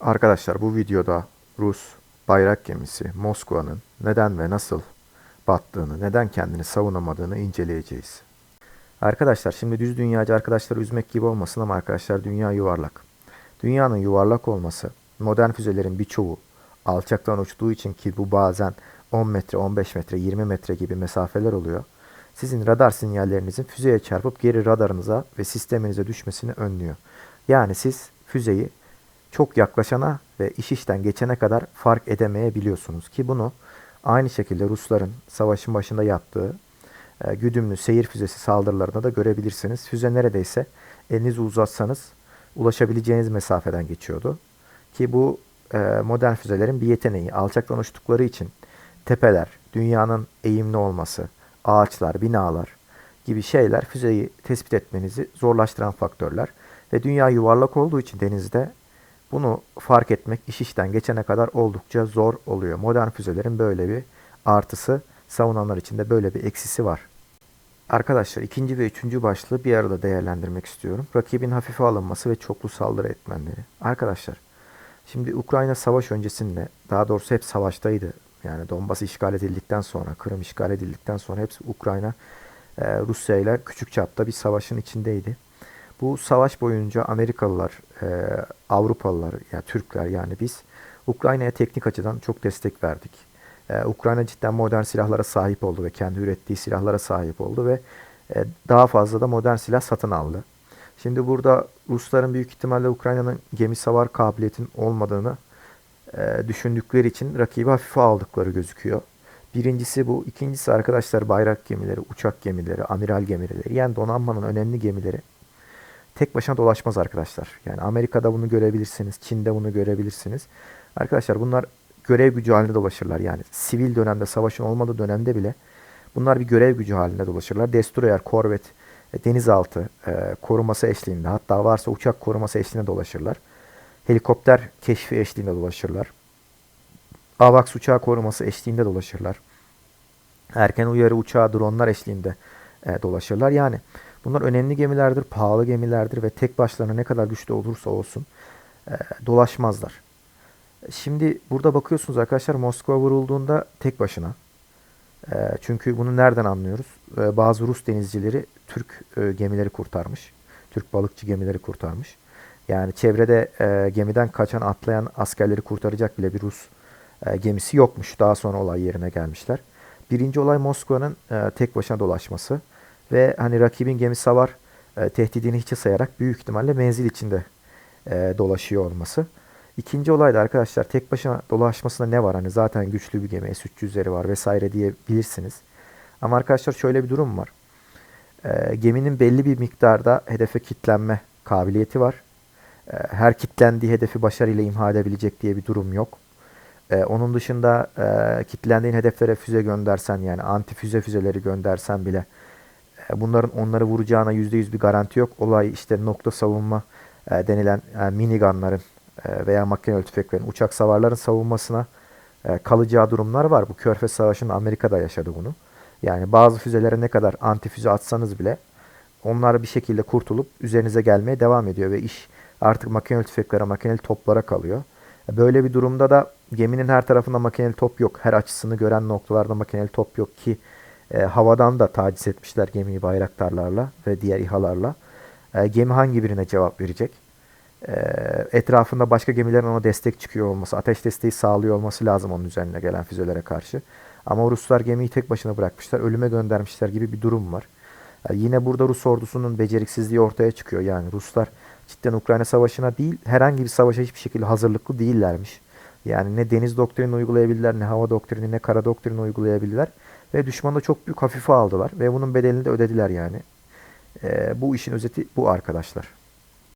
Arkadaşlar bu videoda Rus bayrak gemisi Moskova'nın neden ve nasıl battığını, neden kendini savunamadığını inceleyeceğiz. Arkadaşlar şimdi düz dünyacı arkadaşları üzmek gibi olmasın ama arkadaşlar dünya yuvarlak. Dünyanın yuvarlak olması, modern füzelerin birçoğu alçaktan uçtuğu için ki bu bazen 10 metre, 15 metre, 20 metre gibi mesafeler oluyor. Sizin radar sinyallerinizin füzeye çarpıp geri radarınıza ve sisteminize düşmesini önlüyor. Yani siz füzeyi çok yaklaşana ve iş işten geçene kadar fark edemeyebiliyorsunuz ki bunu aynı şekilde Rusların savaşın başında yaptığı e, güdümlü seyir füzesi saldırılarında da görebilirsiniz. Füze neredeyse elinizi uzatsanız ulaşabileceğiniz mesafeden geçiyordu. Ki bu e, modern füzelerin bir yeteneği. Alçaktan uçtukları için tepeler, dünyanın eğimli olması, ağaçlar, binalar gibi şeyler füzeyi tespit etmenizi zorlaştıran faktörler. Ve dünya yuvarlak olduğu için denizde bunu fark etmek iş işten geçene kadar oldukça zor oluyor. Modern füzelerin böyle bir artısı, savunanlar için de böyle bir eksisi var. Arkadaşlar ikinci ve üçüncü başlığı bir arada değerlendirmek istiyorum. Rakibin hafife alınması ve çoklu saldırı etmenleri. Arkadaşlar şimdi Ukrayna savaş öncesinde daha doğrusu hep savaştaydı. Yani Donbas işgal edildikten sonra, Kırım işgal edildikten sonra hepsi Ukrayna e, Rusya ile küçük çapta bir savaşın içindeydi. Bu savaş boyunca Amerikalılar, e, Avrupalılar, yani Türkler yani biz Ukrayna'ya teknik açıdan çok destek verdik. E, Ukrayna cidden modern silahlara sahip oldu ve kendi ürettiği silahlara sahip oldu ve e, daha fazla da modern silah satın aldı. Şimdi burada Rusların büyük ihtimalle Ukrayna'nın gemi savar kabiliyetin olmadığını e, düşündükleri için rakibi hafife aldıkları gözüküyor. Birincisi bu. ikincisi arkadaşlar bayrak gemileri, uçak gemileri, amiral gemileri yani donanmanın önemli gemileri tek başına dolaşmaz arkadaşlar. Yani Amerika'da bunu görebilirsiniz, Çin'de bunu görebilirsiniz. Arkadaşlar bunlar görev gücü halinde dolaşırlar. Yani sivil dönemde, savaşın olmadığı dönemde bile bunlar bir görev gücü halinde dolaşırlar. Destroyer, korvet, e, denizaltı e, koruması eşliğinde hatta varsa uçak koruması eşliğinde dolaşırlar. Helikopter keşfi eşliğinde dolaşırlar. AVAX uçağı koruması eşliğinde dolaşırlar. Erken uyarı uçağı, dronlar eşliğinde e, dolaşırlar. Yani bunlar önemli gemilerdir, pahalı gemilerdir ve tek başlarına ne kadar güçlü olursa olsun e, dolaşmazlar. Şimdi burada bakıyorsunuz arkadaşlar Moskova vurulduğunda tek başına. E, çünkü bunu nereden anlıyoruz? E, bazı Rus denizcileri Türk e, gemileri kurtarmış. Türk balıkçı gemileri kurtarmış. Yani çevrede e, gemiden kaçan atlayan askerleri kurtaracak bile bir Rus e, gemisi yokmuş. Daha sonra olay yerine gelmişler. Birinci olay Moskova'nın e, tek başına dolaşması ve hani rakibin gemisi var e, tehdidini hiçe sayarak büyük ihtimalle menzil içinde e, dolaşıyor olması. İkinci olay da arkadaşlar tek başına dolaşmasında ne var? Hani zaten güçlü bir gemi S-300'leri var vesaire diyebilirsiniz. Ama arkadaşlar şöyle bir durum var. E, geminin belli bir miktarda hedefe kitlenme kabiliyeti var. E, her kitlendiği hedefi başarıyla imha edebilecek diye bir durum yok. E, onun dışında e, kitlendiğin hedeflere füze göndersen yani anti füze füzeleri göndersen bile bunların onları vuracağına %100 bir garanti yok. Olay işte nokta savunma e, denilen e, minigunların e, veya makineli tüfeklerin, uçak savarların savunmasına e, kalacağı durumlar var. Bu Körfez Savaşı'nda Amerika'da yaşadı bunu. Yani bazı füzelere ne kadar anti füze atsanız bile onlar bir şekilde kurtulup üzerinize gelmeye devam ediyor ve iş artık makineli tüfeklere, makineli toplara kalıyor. Böyle bir durumda da geminin her tarafında makineli top yok. Her açısını gören noktalarda makineli top yok ki e, havadan da taciz etmişler gemiyi bayraktarlarla ve diğer İHA'larla. E, gemi hangi birine cevap verecek? E, etrafında başka gemilerin ona destek çıkıyor olması, ateş desteği sağlıyor olması lazım onun üzerine gelen füzelere karşı. Ama Ruslar gemiyi tek başına bırakmışlar, ölüme göndermişler gibi bir durum var. E, yine burada Rus ordusunun beceriksizliği ortaya çıkıyor. Yani Ruslar cidden Ukrayna Savaşı'na değil, herhangi bir savaşa hiçbir şekilde hazırlıklı değillermiş. Yani ne deniz doktrini uygulayabildiler, ne hava doktrini, ne kara doktrini uygulayabildiler. Ve düşmanı çok büyük hafife aldılar. Ve bunun bedelini de ödediler yani. Ee, bu işin özeti bu arkadaşlar.